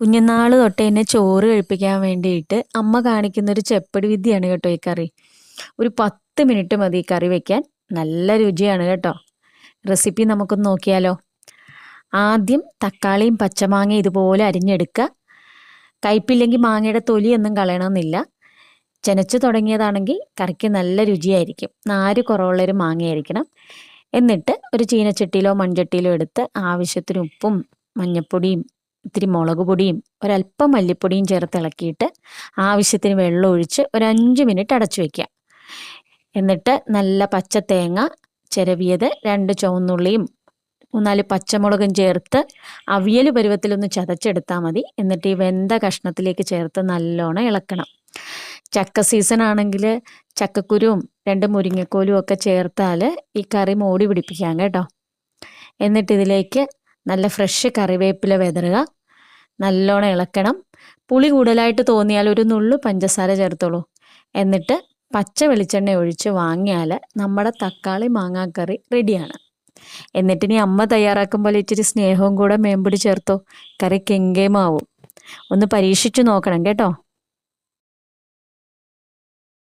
കുഞ്ഞുനാൾ തൊട്ട് എന്നെ ചോറ് കഴിപ്പിക്കാൻ വേണ്ടിയിട്ട് അമ്മ കാണിക്കുന്ന ഒരു ചെപ്പടി വിദ്യയാണ് കേട്ടോ ഈ കറി. ഒരു പത്ത് മിനിറ്റ് മതി ഈ കറി വെക്കാൻ. നല്ല രുചിയാണ് കേട്ടോ. റെസിപ്പി നമുക്കൊന്ന് നോക്കിയാലോ? ആദ്യം തക്കാളിയും പച്ചമാങ്ങയും ഇതുപോലെ അരിഞ്ഞെടുക്കുക. കയ്പില്ലെങ്കിൽ മാങ്ങയുടെ തൊലിയൊന്നും കളയണമെന്നില്ല. ചെനച്ച് തുടങ്ങിയതാണെങ്കിൽ കറിക്ക് നല്ല രുചിയായിരിക്കും. നാര് കുറവുള്ളൊരു മാങ്ങയായിരിക്കണം. എന്നിട്ട് ഒരു ചീനച്ചട്ടിയിലോ മൺചട്ടിയിലോ എടുത്ത് ആവശ്യത്തിന് ഉപ്പും മഞ്ഞൾപ്പൊടിയും ഇത്തിരി മുളക് പൊടിയും ഒരല്പം മല്ലിപ്പൊടിയും ചേർത്ത് ഇളക്കിയിട്ട് ആവശ്യത്തിന് വെള്ളം ഒഴിച്ച് ഒരു അഞ്ച് മിനിറ്റ് അടച്ചു വയ്ക്കുക എന്നിട്ട് നല്ല പച്ച തേങ്ങ ചിരവിയത് രണ്ട് ചുവന്നുള്ളിയും മൂന്നാൽ പച്ചമുളകും ചേർത്ത് അവിയൽ പരുവത്തിലൊന്ന് ചതച്ചെടുത്താൽ മതി. എന്നിട്ട് ഈ വെന്ത കഷ്ണത്തിലേക്ക് ചേർത്ത് നല്ലോണം ഇളക്കണം. ചക്ക സീസൺ ആണെങ്കിൽ ചക്കക്കുരുവും രണ്ട് മുരിങ്ങക്കോലും ഒക്കെ ചേർത്താൽ ഈ കറി മോടി പിടിപ്പിക്കാം കേട്ടോ. എന്നിട്ട് ഇതിലേക്ക് നല്ല ഫ്രഷ് കറിവേപ്പില വെതറുക. നല്ലോണം ഇളക്കണം. പുളി കൂടുതലായിട്ട് തോന്നിയാൽ ഒരു നുള്ളു പഞ്ചസാര ചേർത്തോളൂ. എന്നിട്ട് പച്ച വെളിച്ചെണ്ണ ഒഴിച്ച് വാങ്ങിയാൽ നമ്മുടെ തക്കാളി മാങ്ങാക്കറി റെഡിയാണ്. എന്നിട്ട് ഇനി അമ്മ പോലെ ഇച്ചിരി സ്നേഹവും കൂടെ മേമ്പിടി ചേർത്തോ. കറി കെങ്കേമാവും ഒന്ന് പരീക്ഷിച്ചു നോക്കണം കേട്ടോ.